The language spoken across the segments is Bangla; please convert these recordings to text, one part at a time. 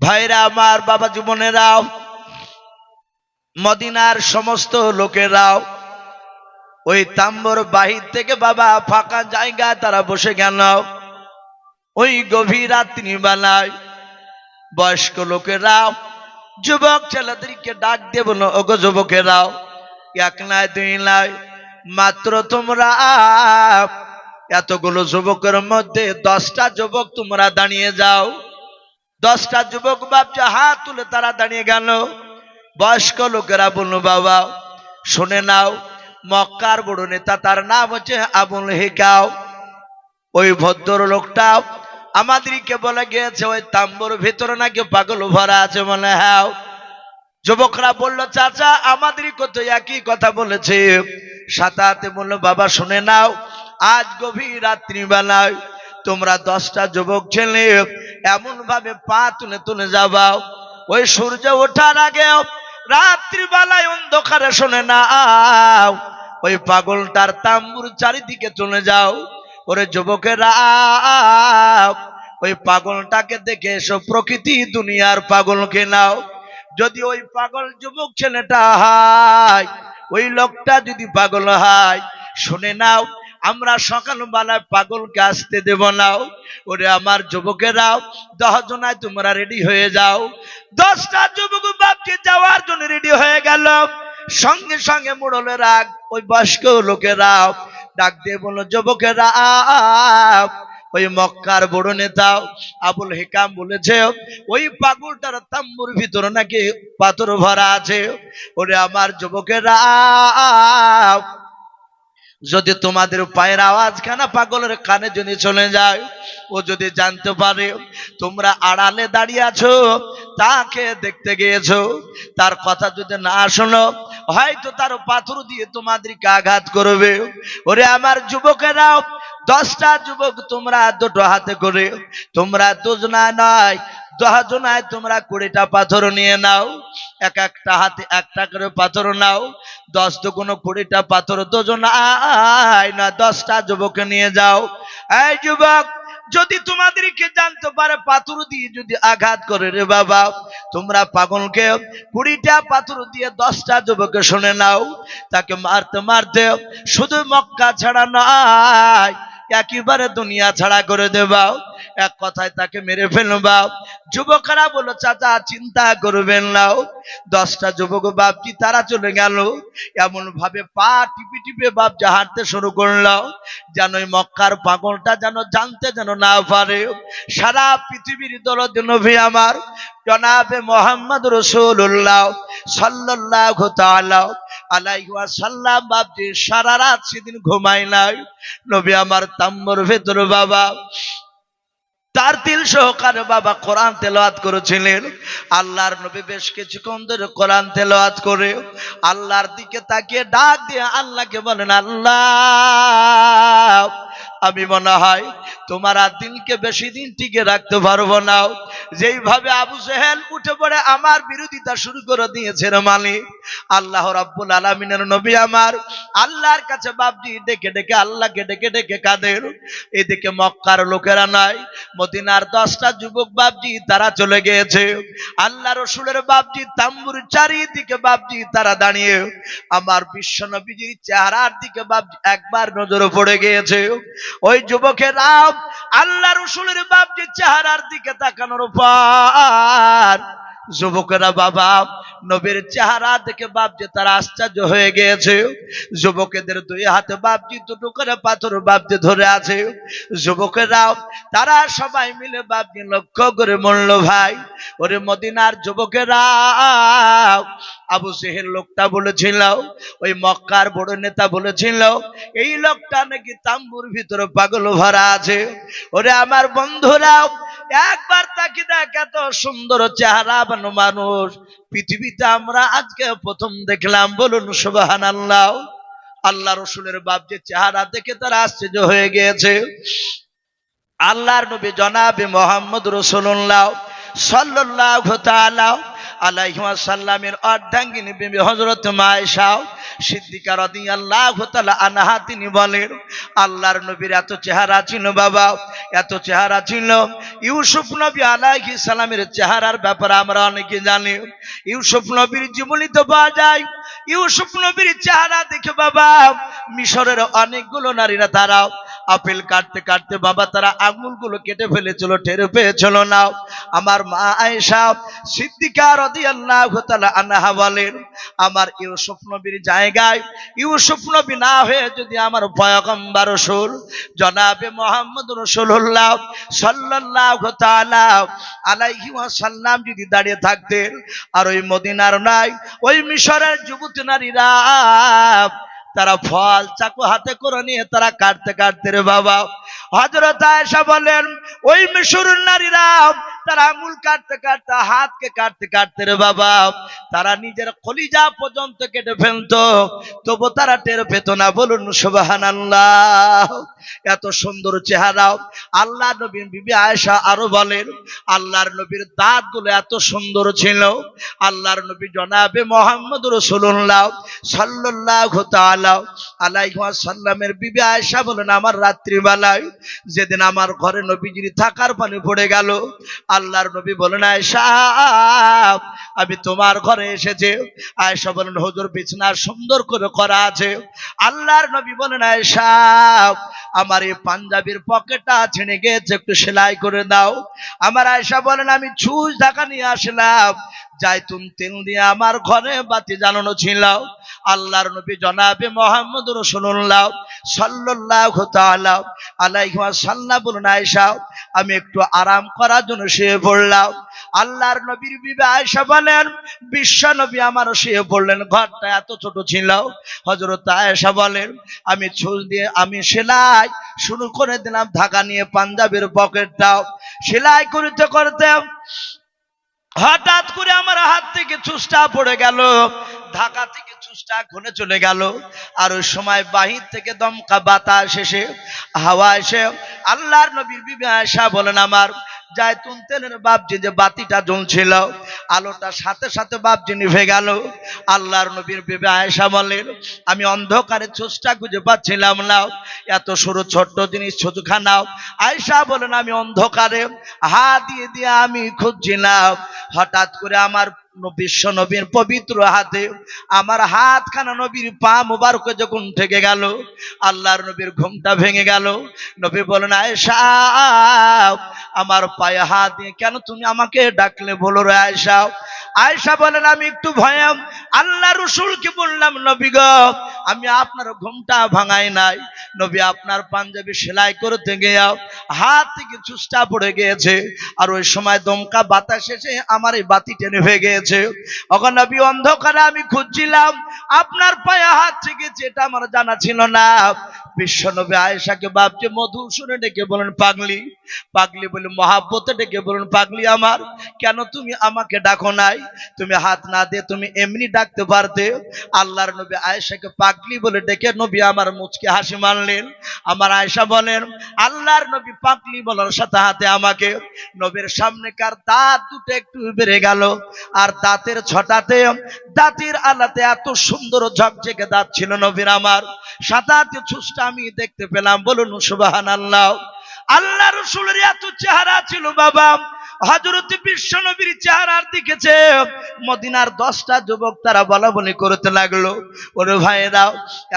ভাইরা, আমার বাবা জীবনেরাও মদিনার সমস্ত লোকেরাও, ওই তাম্বর বাহির থেকে বাবা ফাঁকা জায়গা তারা বসে গেল। ওই গভীর রাত্রি বেলায় বয়স্ক লোকেরাও, যুবক ছেলেদেরকে ডাক দিয়ে বলো ওগো যুবকেরাও এক নাই দুই নাই মাত্র তোমরা এতগুলো যুবকের মধ্যে দশটা যুবক তোমরা দাঁড়িয়ে যাও। দশটা যুবক বাপচা হাত তুলে তারা দাঁড়িয়ে গেল। বয়স্ক লোকেরা বলল, বাবা, শুনে নাও, মক্কার বড় নেতা, তার নাম হচ্ছে আবুল হেকাও ওই ভদ্র লোকটা আমাদেরকে বলে গিয়েছে, ওই তাম্বুর ভিতরে নাকি পাগল ভরা আছে বলে হ্যাঁ। যুবকরা বলল, চাচা আমাদের কত একই কথা বলেছে। সাতাতে বলল, বাবা, শুনে নাও, আজ গভীর রাত্রিবেলায় তোমরা দশটা যুবক ছেলে এমন ভাবে পা তুলে তুলে যাবাও। ওই সূর্য ওঠার আগে রাত্রিবেলায় অন্ধকারে শোনে না ওই পাগলটার তাম্বুর চারিদিকে চলে যাও। ওরে যুবকেরা ওই পাগলটাকে দেখে এসো, প্রকৃতি দুনিয়ার পাগলকে নাও। যদি ওই পাগল যুবক ছেলেটা হয়, ওই লোকটা যদি পাগল হয়, শুনে নাও আমরা সকালবেলায় পাগলকে আসতে দেব নাও ওরে আমার যুবকেরাও দশ জনায় তোমরা রেডি হয়ে যাও। দশটা যুবক বাপকে যাওয়ার জন্য রেডি হয়ে গেল। সঙ্গে সঙ্গে মুড়লে রাগ, ওই বয়স্ক লোকেরাও ডাক দিয়ে বলল, যুবকেরা, ওই মক্কার বড় নেতা আবুল হেকাম বলেছে, ওই পাগলটার তাম্বুর ভিতরে নাকি পাথর ভরা আছে। ওরে আমার যুবকেরা যদি তোমাদের পায়ের আওয়াজ খানা পাগলের কানে যদি চলে যায়? ও যদি জানতে পারে, তোমরা আড়ালে দাঁড়িয়ে আছো, তাকে দেখতে গিয়েছো। তার কথা যদি না শোনো, হয়তো তার পাথর দিয়ে তোমাদেরকে আঘাত করবে। ওরে আমার যুবকেরাও দশটা যুবক তোমরা দুটো হাতে করে, তোমরা দুজনা নয় দশজনায় তোমরা কুড়িটা পাথর নিয়ে নাও, এক একটা হাতে একটা করে পাথর নাও, দশ তো কোনো কুড়িটা পাথর দুজন আয় না দশটা যুবক নিয়ে যাও। এই যুবক, যদি তোমাদেরকে জানতে পারে পাথর দিয়ে যদি আঘাত করে রে বাবা, তোমরা পাগলকে কুড়িটা পাথর দিয়ে দশটা যুবকে শুনে নাও, তাকে মারতে মারতে শুধু মক্কা ছাড়া নয়, একেবারে দুনিয়া ছাড়া করে দেবাও। এক কথায় তাকে মেরে ফেলবা যুবকরা বলো চাচা, চিন্তা করবেন না। দশটা যুবক বাপজি তারা চলে গেল? এমন ভাবে পা টিপে টিপে বাপ যা হাঁটতে শুরু করল, যেন মক্কার পাগলটা যেন জানতে যেন না পারে। সারা পৃথিবীর দরদ নবী আমার। জনাবে মোহাম্মদ রসুল্লাহ সাল্লাহ তাআলা আলাইহি ওয়াসাল্লাম। বাপজি সারা রাত সেদিন ঘুমাই নাই। নবী আমার তাম্বর ভেতর বাবা। তার তিল সহকারে বাবা কোরআন তেলাওয়াত করেছিলেন। আল্লাহর নবী বেশ কিছুক্ষণ ধরে কোরআন তেলাওয়াত করে, আল্লাহর দিকে তাকিয়ে ডাক দিয়ে আল্লাহকে বলেন, আল্লাহ আমি মনে হয় তোমার আর দিনকে বেশি দিন টিকে রাখতে পারব না। যেইভাবে আবু সেহেল উঠে পড়ে আমার বিরোধিতা শুরু করে দিয়েছে রে মালিক, আল্লাহ রাব্বুল আলামিনের নবী আমার, আল্লাহর কাছে বাপজি ডেকে ডেকে, আল্লাহকে ডেকে ডেকে কাদের এদিকে মক্কার লোকেরা নাই, মদিনার দশটা যুবক বাপজি তারা চলে গিয়েছে। আল্লাহ রসুলের বাপজি তাম্বুর চারিদিকে বাপজি তারা দাঁড়িয়ে, আমার বিশ্ব নবীজির চেহারার দিকে বাপজি একবার নজরে পড়ে গিয়েছে। ওই যুবকেরা আল্লাহ রসুলের বাপজি চেহারার দিকে তাকানোর পর যুবকেরা, বাবা, নবীর চেহারা দেখে বাপজি তারা আশ্চর্য হয়ে গিয়েছে। যুবকেদের দুই হাতে বাপজি, দুটো করে পাথর বাপজি ধরে আছে। যুবকেরা তারা সবাই মিলে বাপজি লক্ষ্য করে মরল ভাই, ওরে মদিনার যুবকেরা আবু সেহের লোকটা বলেছিল ওই মক্কার বড় নেতা বলেছিল এই লোকটা নাকি তাম্বুর ভিতরে পাগল ভরা আছে। ওরে আমার বন্ধুরাও একবার তাকে দেখ, এত সুন্দর চেহারা বানো মানুষ। পৃথিবীতে আমরা আজকে প্রথম দেখলাম, বলুন সুবাহান আল্লাহ আল্লাহ রসুলের বাপ যে চেহারা দেখে তারা আশ্চর্য হয়ে গিয়েছে। আল্লাহর নবী জনাবে মোহাম্মদ রসুল্লাহ সাল্লাহ তাআলা আলাইসাল্লামের অর্ধাঙ্গিনী বিবি হজরত মায়েশাও সিদ্দিকা রদি আল্লাহ আনাহা, তিনি বলেন, আল্লাহর নবীর এত চেহারা ছিল বাবা, এত চেহারা ছিল। ইউসুফ নবী আলাইহি সালামের চেহারার ব্যাপারে আমরা অনেকে জানি। ইউসুফ নবীর জীবনী তো পাওয়া যায়। ইউসুফ নবীর চেহারা দেখে বাবা, মিশরের অনেকগুলো নারীরা তারা আপেল কাটতে কাটতে বাবা তারা আঙুলগুলো কেটে ফেলেছিল, টের পেয়েছিল না। আমার মা আয়েশা সিদ্দিকা রাদিয়াল্লাহু আনহা বলেন, আমার ইউসুফ নবীর জায়গায়, ইউসুফ নবী না হয়ে যদি আমার পয়গম্বর রাসূল, জনাবে মোহাম্মদ রাসূলুল্লাহ সাল্লাল্লাহু তাআলা আলাইহি ওয়াসাল্লাম যদি দাঁড়িয়ে থাকতেন, আর ওই মদিনার নাই, ওই মিশরের যুবতী নারীরা তারা ফল চাকু হাতে করে নিয়ে তারা কাটতে কাটতে রে বাবা। হজরত আয়সা বলেন, ওই মিশরের নারীরা তারা আঙুল কাটতে কাটতে, হাতকে কাটতে কাটতে রে বাবা, তারা নিজের কলিজা পর্যন্ত কেটে ফেলতো, তবু তারা টের পেত না। বলুন সুবাহান এত সুন্দর চেহারা। আল্লাহ নবীর বিবি আয়েশা আরও বলেন, আল্লাহর নবীর দাঁতগুলো এত সুন্দর ছিল। আল্লাহর নবী জনাবে মোহাম্মদ রসুল্লাহ সাল্লাহ তাআলা আলাইহি সাল্লামের বিবি আয়েশা বলেন, আমার রাত্রিবেলায় যেদিন আমার ঘরে নবীজির থাকার পানি পড়ে গেল আল্লাহর নবী বলেন আয়েশা আমি তোমার ঘরে এসেছি। আয়সা বলেন, হজুর, বিছনা সুন্দর করে করা আছে। আল্লাহর নবী বলেন আয়েশা আমার এই পাঞ্জাবির পকেটটা ছিঁড়ে গেছে একটু সেলাই করে দাও। আমার আয়সা বলেন, আমি ছুঁচ ঢাকা নিয়ে আসলাম। জাইতুন তেল দিয়ে আমার ঘরে বাতি জ্বালানো ছিল। আল্লাহর নবী জনাবে মোহাম্মদ রসুল্লাহ সাল্লাল্লাহু তাআলা আলাইহি ওয়াসাল্লাম বলুন, আয়েশা, আমি একটু আরাম করার জন্য শুয়ে পড়লাম। আল্লাহর নবীর বিবে আয়েশা বলেন, বিশ্ব নবী আমারও শুয়ে পড়লেন, ঘরটা এত ছোট ছিল। হযরত আয়েশা বলেন, আমি ছুঁচ দিয়ে, আমি সেলাই শুরু করে দিলাম, ঢাকা নিয়ে পাঞ্জাবের পকেটটাও সেলাই করতে করতে হঠাৎ করে আমার হাত থেকে চুষ্টা পড়ে গেল, ঢাকা থেকে চুষ্টা ঘনে চলে গেল, আর ওই সময় বাহির থেকে দমকা বাতাস এসে হাওয়া এসে আল্লাহর নবীর বিবে আয়সা বলেন আমার জায়তুন তেলের বাপজি যে বাতিটা জ্বলছিল, আলোটা সাথে সাথে বাপজি নিভে গেল। আল্লাহর নবীর বেবে আয়েশা বলেন আমি অন্ধকারে চুষ্টা খুঁজে পাচ্ছিলাম না, এত সরু ছোট্ট জিনিস ছোটখানা। আয়েশা বলেন আমি অন্ধকারে হা দিয়ে দিয়ে আমি খুঁজছিলাম। হঠাৎ করে আমার বিশ্ব নবীর পবিত্র হাতে আমার হাতখানা নবীর পা মুবারক যখন ঠেকে গেল, আল্লাহর নবীর ঘুমটা ভেঙে গেল। নবী বলেন, আয়েশা, আমার পায়ে হাত দিয়ে কেন তুমি আমাকে ডাকলে? বলো রে আয়েশা। আয়েশা বলেন, আমি একটু ভয়াম। আল্লাহ রসুলকে বললাম, নবী আমি আপনার ঘুমটা ভাঙাই নাই। নবী আপনার পাঞ্জাবি সেলাই করতে গিয়ে হাত থেকে চুষ্টা পড়ে গিয়েছে। আর ওই সময় দমকা বাতাস এসে আমার এই বাতি টেনে হয়ে গিয়েছে ওখানে নবী অন্ধকারে আমি খুঁজছিলাম, আপনার পায়ে হাত থেকে এটা আমার জানা ছিল না। বিশ্ব নবী আয়েশাকে বাপকে মধু শুনে ডেকে বলেন, পাগলি পাগলি বলে মহাব্বতে ডেকে বলেন, পাগলি আমার, কেন তুমি আমাকে ডাকো নাই? তুমি হাত না দিয়ে তুমি এমনি ডাকতে পারতে? আল্লাহর নবী আয়েশাকে পাগলি বলে ডেকে নবী আমার মুচকে হাসি মারলেন আমার আয়েশা বলেন, আল্লাহর নবী পাগলি বলার সাথে হাতে আমাকে, নবীর সামনেকার দাঁত দুটো একটু বেড়ে গেল, আর দাঁতের ছটাতে, দাঁতের আলাতে এত সুন্দর ঝকঝকে দাঁত ছিল নবীর আমার। সাতাতে ছুসটা আমি দেখতে পেলাম, বলুন সুবাহান আল্লাহ আল্লাহ রসুলের এত চেহারা ছিল বাবা। হজরত বিশ্ব নবীর চেহারার দিকেছে মদিনার দশটা যুবক তারা বলা বলি করতে লাগল। ওরে ভাইয়েরা,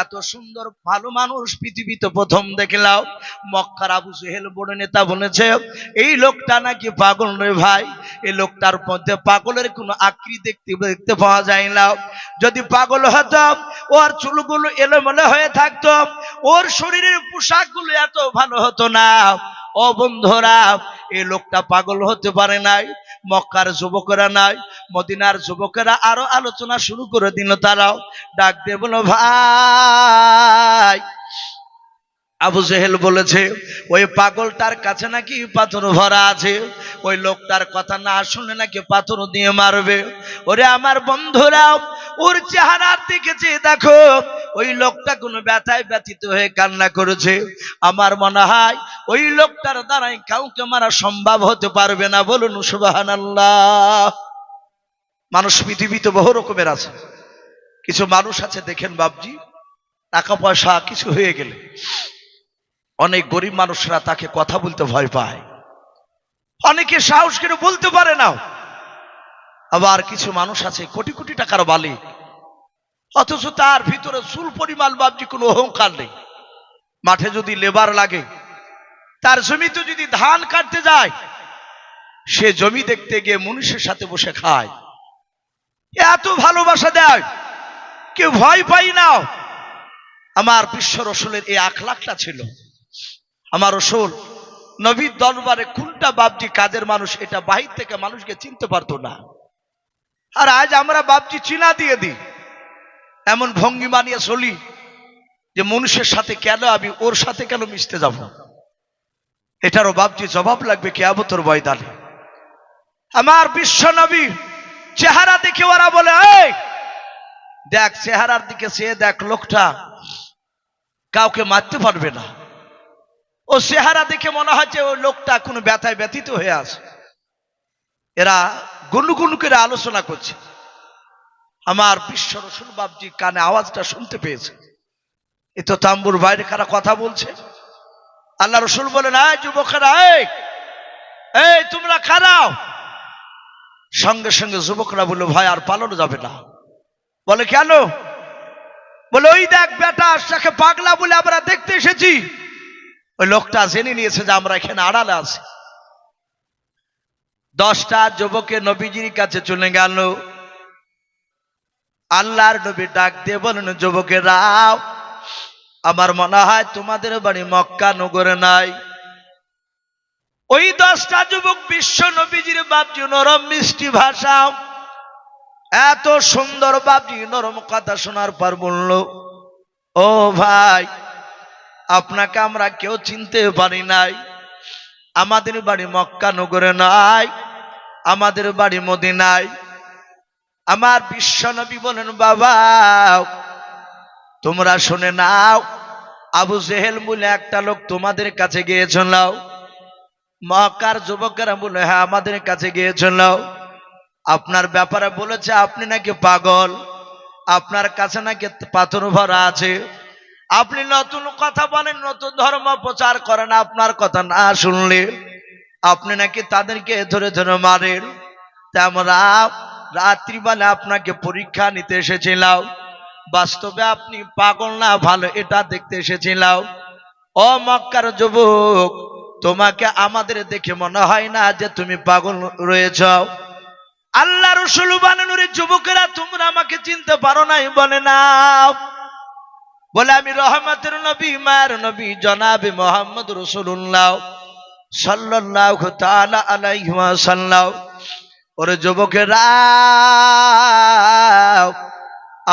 এত সুন্দর ভালো মানুষ পৃথিবীতে প্রথম দেখলাম। মক্কার আবু সেহেল বড় নেতা বলেছে, এই লোকটা নাকি পাগল রে ভাই? এই লোকটার মধ্যে পাগলের কোনো আকৃতি দেখতে দেখতে পাওয়া যায় না। যদি পাগল হতো ওর চুলগুলো এলোমেলো হয়ে থাকতো, ওর শরীরের পোশাকগুলো এত ভালো হতো না। ও বন্ধুরা এই লোকটা পাগল হতে পারে নাই, মক্কার যুবকেরা নাই, মদিনার যুবকেরা আরও আলোচনা শুরু করে দিল তারাও। ডাক দিয়ে বলো ভাই। আবু জেহেল বলেছে, ওই পাগলটার কাছে নাকি পাথর ভরা আছে। ওই লোকটার কথা না শুনে নাকি পাথর দিয়ে মারবে। ওরে আমার বন্ধুরা ওর চেহারার দিকে চেয়ে দেখো, ওই লোকটা কোনো ব্যথায় ব্যথিত হয়ে কান্না করেছে। আমার মনে হয় ওই লোকটার দ্বারাই কাউকে মারা সম্ভব হতে পারবে না। বলুন সুবাহান মানুষ পৃথিবীতে বহু রকমের আছে। কিছু মানুষ আছে, দেখেন বাবজি টাকা পয়সা কিছু হয়ে গেলে। অনেক গরিব মানুষরা তাকে কথা বলতে ভয় পায়। অনেকে সাহস করে বলতে পারে না। আবার কিছু মানুষ আছে, কোটি কোটি টাকার মালিক। অথচ তার ভিতরে চুল পরিমাণ বাবজি কোনো অহংকার নেই। মাঠে যদি লেবার লাগে, তার জমিতে যদি ধান কাটতে যায়, সে জমি দেখতে গিয়ে মনুষ্যের সাথে বসে খায়। এত ভালোবাসা দেয়, কেউ ভয় পাই না। আমার বিশ্ব রসুলের এই আখলাখটা ছিল। আমার রসুল, নবীর দরবারে কোনটা বাপজি কাজের মানুষ, এটা বাহির থেকে মানুষকে চিনতে পারতো না। আর আজ আমরা বাপজি চিনা দিয়ে দিই। এমন ভঙ্গি মানিয়ে চলি যে মানুষের সাথে কেন আমি ওর সাথে কেন মিশতে যাব? এটারও বাপজি জবাব লাগবে কেয়াবতর বয়দানে আমার বিশ্ব নবী চেহারা দেখে ওরা বলে দেখ চেহারার দিকে সে দেখ লোকটা কাউকে মারতে পারবে না। ও চেহারা দেখে মনে হয় যে ওই লোকটা কোনো ব্যথায় ব্যথিত হয়ে আছে। এরা গুনগুন করে আলোচনা করছে। আমার বিশ্ব রসুল বাবজি কানে আওয়াজটা শুনতে পেয়েছে। এ তো তাম্বুর বাইরে কারা কথা বলছে? আল্লাহ রসুল বলেন এই যুবকেরা, এই তোমরা খারাও। সঙ্গে সঙ্গে যুবকরা বলল, ভাই, আর পালানো যাবে না। বলে, কেন? বলে, ওই দেখ বেটা তাকে পাগলা বলে আমরা দেখতে এসেছি। ওই লোকটা জেনে নিয়েছে যে আমরা এখানে আড়ালে আছি। দশটা যুবকের নবীজির কাছে চলে গেল। আল্লাহর নবী ডাক দিয়ে বলেন যুবকেরাও আমার মনে হয় তোমাদের বাড়ি মক্কা নগরে নাই। ওই দশটা যুবক বিশ্ব নবীজির বাপজি নরম মিষ্টি ভাষা, এত সুন্দর বাপজি নরম কথা শোনার পর বলল, ও ভাই, আপনাকে আমরা কেউ চিনতে পারি নাই। আমাদের বাড়ি মক্কা নগরে নাই। আমাদের বাড়ি মদিনায়। আমার বিশ্ব নবী বলেন, বাবা, তোমরা শুনে নাও, আবু জেহেল বলে একটা লোক তোমাদের কাছে গিয়েছিল। মক্কার যুবকেরা বলে হ্যাঁ আমাদের কাছে গিয়েছিল। আপনার ব্যাপারে বলেছে, আপনি নাকি পাগল? আপনার কাছে নাকি পাথর ভরা আছে? আপনি নতুন কথা বলেন, নতুন ধর্ম প্রচার করেন, আপনার কথা না শুনলে। আপনি নাকি তাদেরকে ধরে ধরে মারেন? তা আমরা রাত্রিবেলা আপনাকে পরীক্ষা নিতে এসেছিলাম। বাস্তবে আপনি পাগল না, ভালো এটা দেখতে এসেছিলাম। ও মক্কার যুবক, তোমাকে আমাদের দেখে মনে হয় না যে তুমি পাগল রয়েছ। আল্লাহ রসুল বানানোর যুবকেরা তোমরা আমাকে চিনতে পারো নাই বলে না। বলে আমি রহমতের নবী, মায়ের নবী, জনাবে মোহাম্মদ রসুল্লাহ ওরে যুবকেরা,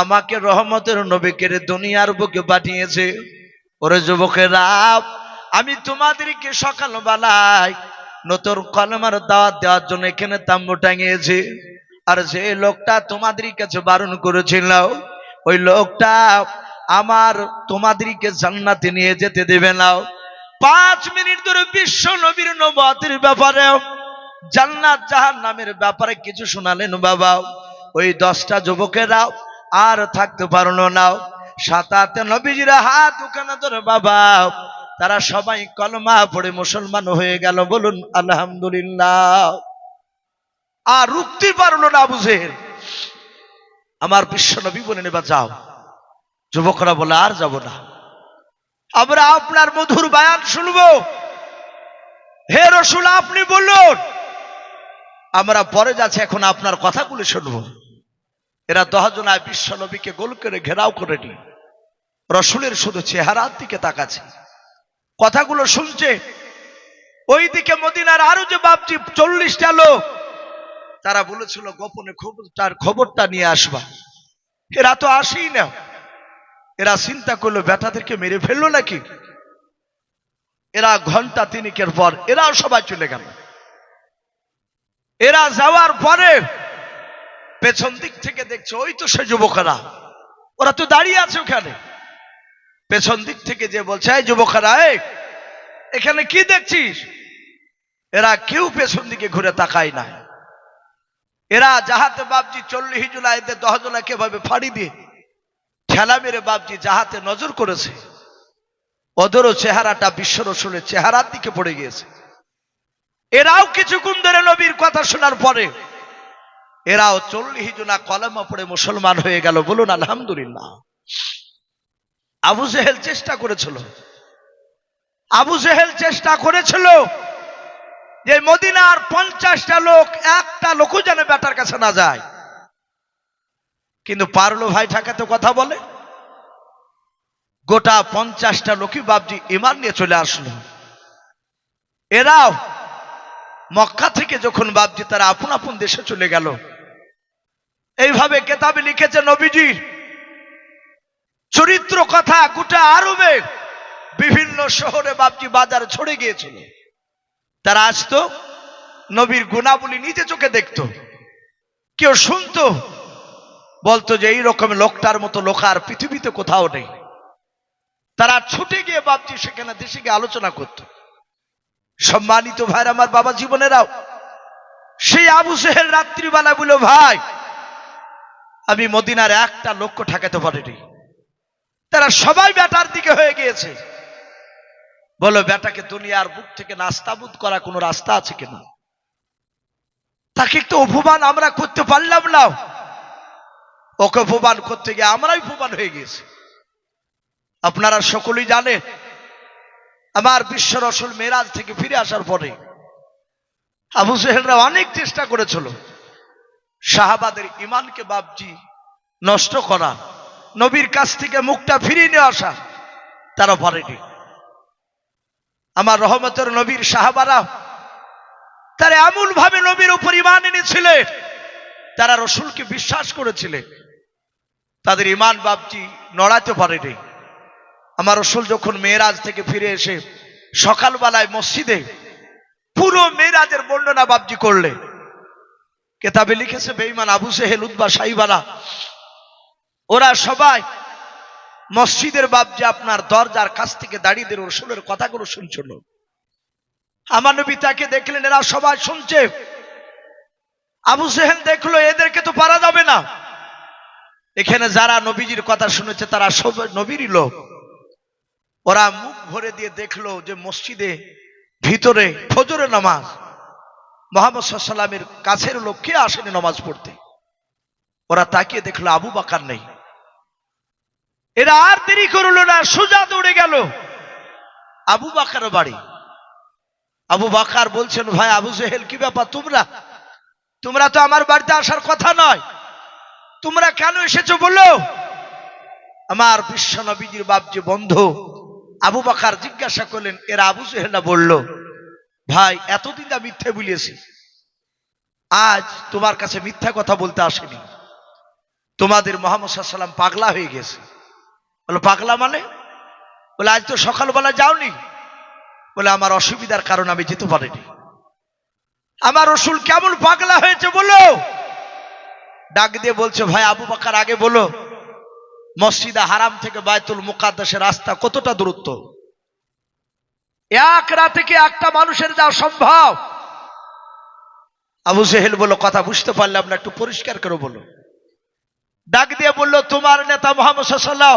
আমাকে রহমতের নবীকে দুনিয়ার বুকে পাঠিয়েছে। ওরে যুবকেরা, আমি তোমাদেরকে সকালবেলায় নতুন কলমার দাওয়াত দেওয়ার জন্য এখানে তাম্বু টাঙিয়েছি। আর যে লোকটা তোমাদের কাছে বারণ করেছিল, ওই লোকটা আমার তোমাদেরকে জান্নাতে নিয়ে যেতে দেবে না। পাঁচ মিনিট ধরে বিশ্ব নবীর নবতের ব্যাপারে, জান্নাত জাহান নামের ব্যাপারে কিছু শোনালেন বাবা। ওই দশটা যুবকেরা আর থাকতে পারল না। সাতাতে নবীজিরা হাত ওখানে ধরে, বাবা, তারা সবাই কলমা পড়ে মুসলমান হয়ে গেল, বলুন, আলহামদুলিল্লাহ। আর রুখতে পারল না বুঝের আমার বিশ্ব নবী বলে নেবা, যাও। যুবকরা বলে, আর যাব না। আমরা আপনার মধুর বায়ান শুনব। হে রসুল, আপনি বলুন। আমরা পরে যাচ্ছি, এখন আপনার কথাগুলো শুনব। এরা দহজনায় বিশ্ব নবীকে গোল করে ঘেরাও করে নি রসুলের শুধু চেহারার দিকে তাকাচ্ছে। কথাগুলো শুনছে। ওই দিকে মদিনার আরও যে বাপজি চল্লিশটা লোক, তারা বলেছিল, গোপনে খবরটার খবরটা নিয়ে আসবা। এরা তো আসেই না। এরা চিন্তা করল, বেটাদেরকে মেরে ফেলল নাকি? এরা ঘণ্টা তিনিকের পর এরাও সবাই চলে গেল। এরা যাওয়ার পরে পেছন দিক থেকে দেখছে, ওই তো সে যুবকেরা, ওরা তো দাঁড়িয়ে আছে ওখানে। পেছন দিক থেকে যে বলছে, এই যুবকেরা এখানে কি দেখছিস? এরা কেউ পেছন দিকে ঘুরে তাকায় না। এরা যাহাতে বাপজি চল্লিশ জুলাই দশ জনা কীভাবে ফাড়ি দিয়ে ঠেলা মেরে বাপজি যাহাতে নজর করেছে ওদেরও চেহারাটা বিশ্ব রসুলের চেহারার দিকে পড়ে গিয়েছে। এরাও কিছুক্ষণ ধরে নবীর কথা শোনার পরে, এরাও চল্লিশ জনা কলেমা পড়ে মুসলমান হয়ে গেল। বলুন, আলহামদুলিল্লাহ। আবু জেহেল চেষ্টা করেছিল। আবু জেহেল চেষ্টা করেছিল যে মদিনার পঞ্চাশটা লোক একটা লোকও যেন বেটার কাছে না যায়। কিন্তু পারল ভাই ঠাকাতে কথা বলে। গোটা পঞ্চাশটা লোকই বাবজি ইমান নিয়ে চলে আসলো। এরাও মক্কা থেকে যখন বাবজি তারা আপন আপন দেশে চলে গেল। এইভাবে কেতাবে লিখেছে নবীজির চরিত্র কথা গোটা আরবে বিভিন্ন শহরে বাবজি বাজার ছড়ে গিয়েছিল। তারা আসতো, নবীর গুণাবলী নিজে চোখে দেখতো। কেউ শুনতো বলতো যে এই রকম লোকটার মতো লোক আর পৃথিবীতে কোথাও নেই। তারা ছুটে গিয়ে বাবজি সেখানে দেশে গিয়ে আলোচনা করত। সম্মানিত ভাই আমার বাবা জীবনেরাও। সেই আবু সেহের রাত্রিবেলা বলল, ভাই, আমি মদিনার একটা লক্ষ্য ঠেকাতে পারিনি। তারা সবাই বেটার দিকে হয়ে গিয়েছে। বলো বেটাকে দুনিয়ার বুক থেকে নাস্তাবুদ করা কোনো রাস্তা আছে কিনা? তাকে একটু অপমান আমরা করতে পারলাম না। ওকে অপমান করতে গিয়ে আমরাই অপমান হয়ে গেছি আপনারা সকলেই জানেন, আমার বিশ্ব রসুল মেরাজ থেকে ফিরে আসার পরে আবু সেহেলরা অনেক চেষ্টা করেছিল শাহাবাদের ইমানকে বাবজি নষ্ট করা, নবীর কাছ থেকে মুখটা ফিরিয়ে নিয়ে আসা, তারা পারেনি। আমার রহমতের নবীর সাহাবারা তারা এমন ভাবে নবীর উপর ইমান এনেছিলেন, তারা রসুলকে বিশ্বাস করেছিলেন। তাদের ইমান বাবজি নড়াতে পারেনি। আমার রসুল যখন মেয়েরাজ থেকে ফিরে এসে সকালবেলায় মসজিদে পুরো মেয়েরাজের বর্ণনা বাবজি করলে কেতাবে লিখেছে বেইমান আবু সেহেল উদ্বা সাইবালা ওরা সবাই মসজিদের বাবজি আপনার দরজার কাছ থেকে দাঁড়িয়ে দিয়ে রসুলের কথাগুলো শুনছিল। আমার নবী তাকে দেখলেন, এরা সবাই শুনছে। আবু সেহেল দেখল, এদেরকে তো পারা যাবে না। এখানে যারা নবীজির কথা শুনেছে, তারা সব নবীরই লোক। ওরা মুখ ভরে দিয়ে দেখল যে মসজিদে ভিতরে ফজরে নামাজ। মোহাম্মদ সাল্লামের কাছের লোক কে আসেনি নামাজ পড়তে? ওরা তাকিয়ে দেখল, আবু বাকার নেই। এরা আর দেরি করল না, সোজা দৌড়ে গেল। আবু বাকার বাড়ি। আবু বাকার বলছেন, ভাই, আবু জেহেল, কি ব্যাপার? তোমরা তোমরা তো আমার বাড়িতে আসার কথা নয়। তোমরা কেন এসেছ বলো? আমার বিশ্ব নবীজির বাপজি বন্ধু, আবু বাকার জিজ্ঞাসা করলেন, এরা আবু জেহেলা বলল, ভাই, এতদিন যা মিথ্যে বলিয়েছি, আজ তোমার কাছে মিথ্যা কথা বলতে আসেনি। তোমাদের মোহাম্মদ সাল্লাম পাগলা হয়ে গেছে। বলো, পাগলা মানে? বলে, আজ তো সকালবেলা যাওনি। বলে, আমার অসুবিধার কারণ আমি যেতে পারিনি। আমার রসুল কেমন পাগলা হয়েছে বলো? ডাক দিয়ে বলছে, ভাই, আবু বাকার, আগে বলো, মসজিদা হারাম থেকে বায়তুল মুকাদ্দাসের রাস্তা কতটা দূরত্ব? এক রাতে কি একটা মানুষের যাওয়া সম্ভব? আবু সেহেল বলো কথা বুঝতে পারলাম না, একটু পরিষ্কার করে বলো। ডাক দিয়ে বলল, তোমার নেতা মোহাম্মদ সাল্লাহ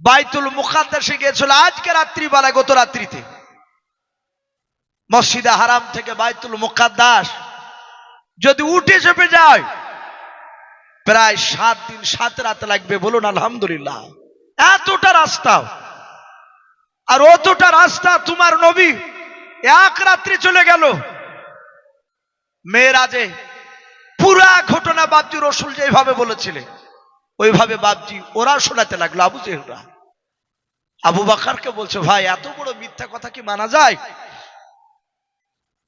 বাইতুল মুখাদ্দাসে গিয়েছিল আজকে রাত্রিবেলায়, গত রাত্রিতে। মসজিদে হারাম থেকে বাইতুল মুখাদ্দাস যদি উঠে চেপে যায়, প্রায় সাত দিন, সাত রাত লাগবে বলুন আলহামদুলিল্লাহ। এতটা রাস্তা। আর অতটা রাস্তা তোমার নবী এক রাত্রি চলে গেল। মেয়েরাজে পুরা ঘটনা বাবজি রসুল যেভাবে বলেছিলেন, ওইভাবে বাবজি ওরা শোনাতে লাগল আবু জেহরা। আবু বাকারকে বলছে, ভাই, এত বড় মিথ্যা কথা কি মানা যায়?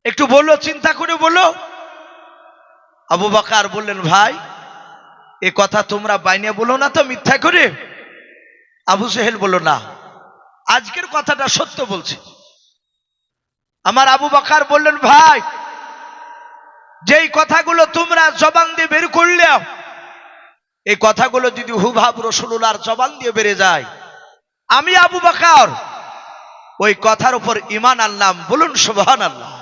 একটু বলল, চিন্তা করে বলো আবু বাকার বললেন, ভাই, এ কথা তোমরা বাইনে বলো না তো মিথ্যা করে? আবু সেহেল বলো না, আজকের কথাটা সত্য বলছি। আমার আবু বাকার বললেন, ভাই, যেই কথাগুলো তোমরা জবান দিয়ে বের করলে, এই কথাগুলো যদি হুভাব রসুল্লার জবান দিয়ে বেড়ে যায়, আমি আবু বাকার, ওই কথার উপর ইমান আনলাম, বলুন সুবহান আল্লাহ